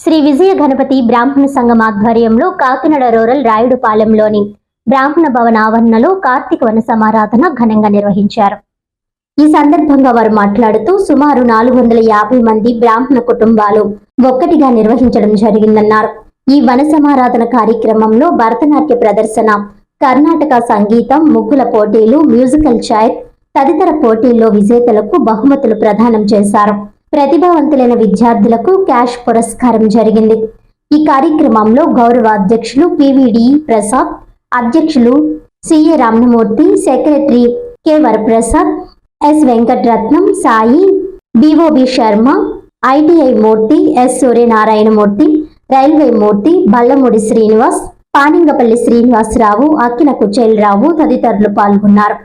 శ్రీ విజయ గణపతి బ్రాహ్మణ సంఘం ఆధ్వర్యంలో కాకినాడ రూరల్ రాయుడుపాలెంలోని బ్రాహ్మణ భవన ఆవరణలో కార్తీక వన సమారాధన ఘనంగా నిర్వహించారు. ఈ సందర్భంగా వారు మాట్లాడుతూ సుమారు నాలుగు వందల యాభై మంది బ్రాహ్మణ కుటుంబాలు ఒక్కటిగా నిర్వహించడం జరిగిందన్నారు. ఈ వన సమారాధన కార్యక్రమంలో భరతనాట్య ప్రదర్శన కర్ణాటక సంగీతం ముగ్గుల పోటీలు మ్యూజికల్ చైర్ తదితర పోటీల్లో విజేతలకు బహుమతులు ప్రదానం చేశారు. ప్రతిభావంతులైన విద్యార్థులకు క్యాష్ పురస్కారం జరిగింది. ఈ కార్యక్రమంలో గౌరవ అధ్యక్షులు పివిడి ప్రసాద్ అధ్యక్షులు CA Ramamurthy secretary K Varaprasad S Venkataratnam Sai BOB Sharma ITI Murthy S Suryanarayanamurthy railway Murthy Ballamudi Srinivas Paningapalli Srinivasarao Akkina Kuchelarao తదితరులు పాల్గొన్నారు.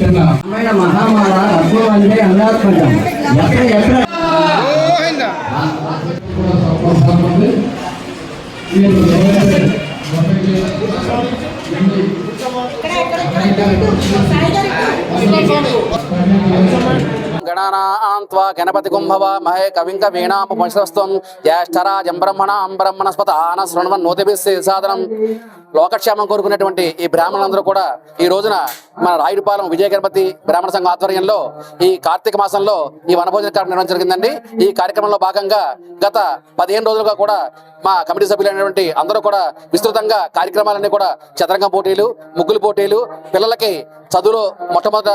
చిన్న అంగాత్మకం ఎక్కడ ఎక్కడ? కూడా సపోర్ట్ గణానాం త్వా గణపతి కుంభవ మహే కవింక వీణాపమశ్రస్వం జ్యేష్ఠరాజం బ్రహ్మణాం బ్రహ్మణస్పత ఆన శృణవన్ నోతిభిస్సి సాధనం లోకక్షేమం కోరుకునేటువంటి ఈ బ్రాహ్మణులందరూ కూడా ఈ రోజున మన రాయుడిపాలెం విజయ గణపతి బ్రాహ్మణ సంఘం ఆధ్వర్యంలో ఈ కార్తీక మాసంలో ఈ వనభోజన కార్యక్రమం నిర్వహించడం జరిగిందండి. ఈ కార్యక్రమంలో భాగంగా గత పదిహేను రోజులుగా కూడా మా కమిటీ సభ్యులైనటువంటి అందరూ కూడా విస్తృతంగా కార్యక్రమాలన్నీ కూడా చదరంగం పోటీలు ముగ్గులు పోటీలు పిల్లలకి చదువులో మొట్టమొదట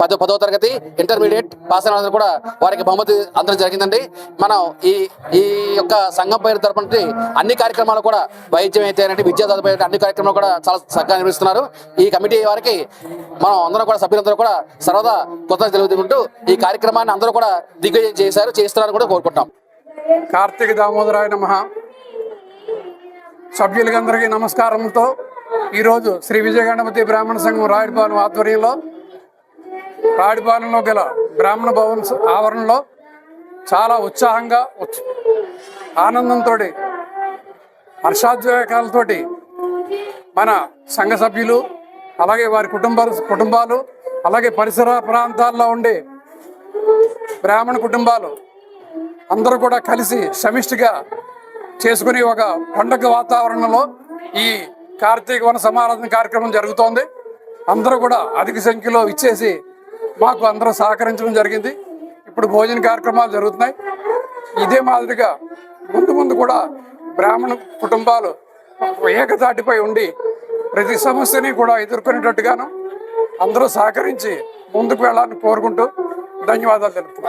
పదో పదో తరగతి ఇంటర్మీడియట్ పాస్ అయిన కూడా వారికి బహుమతి అందడం జరిగిందండి. మనం ఈ ఈ యొక్క సంఘం పేరు తరపు నుండి అన్ని కార్యక్రమాలు కూడా వైద్యం అయితే విద్యా చదువు అన్ని కార్యక్రమాలు కూడా చాలా చక్కగా నిర్వహిస్తున్నారు. ఈ కమిటీ వారికి మనం అందరం కూడా సభ్యులందరూ కూడా సర్వదా కృతజ్ఞత తెలుగుతుంటూ ఈ కార్యక్రమాన్ని అందరూ కూడా దిగ్విజయం చేశారు చేస్తున్నారని కూడా కోరుకుంటాం కార్తీక దామోదరాయ నమ. సభ్యులకందరికీ నమస్కారంతో ఈరోజు శ్రీ విజయ గణపతి బ్రాహ్మణ సంఘం రాయుడిపాలెం ఆధ్వర్యంలో రాయుడిపాలెంలో గల బ్రాహ్మణ భవన్ ఆవరణలో చాలా ఉత్సాహంగా ఆనందంతో హర్షాద్వేకాలతోటి మన సంఘ సభ్యులు అలాగే వారి కుటుంబాలు కుటుంబాలు అలాగే పరిసర ప్రాంతాల్లో ఉండే బ్రాహ్మణ కుటుంబాలు అందరూ కూడా కలిసి సమిష్టిగా చేసుకుని ఒక పండగ వాతావరణంలో ఈ కార్తీక వన సమారాధన కార్యక్రమం జరుగుతోంది. అందరూ కూడా అధిక సంఖ్యలో ఇచ్చేసి మాకు అందరూ సహకరించడం జరిగింది. ఇప్పుడు భోజన కార్యక్రమాలు జరుగుతున్నాయి. ఇదే మాదిరిగా ముందు ముందు కూడా బ్రాహ్మణ కుటుంబాలు ఏకతాటిపై ఉండి ప్రతి సమస్యని కూడా ఎదుర్కొనేటట్టుగాను అందరూ సహకరించి ముందుకు వెళ్ళాలని కోరుకుంటూ ధన్యవాదాలు తెలుపుతున్నాను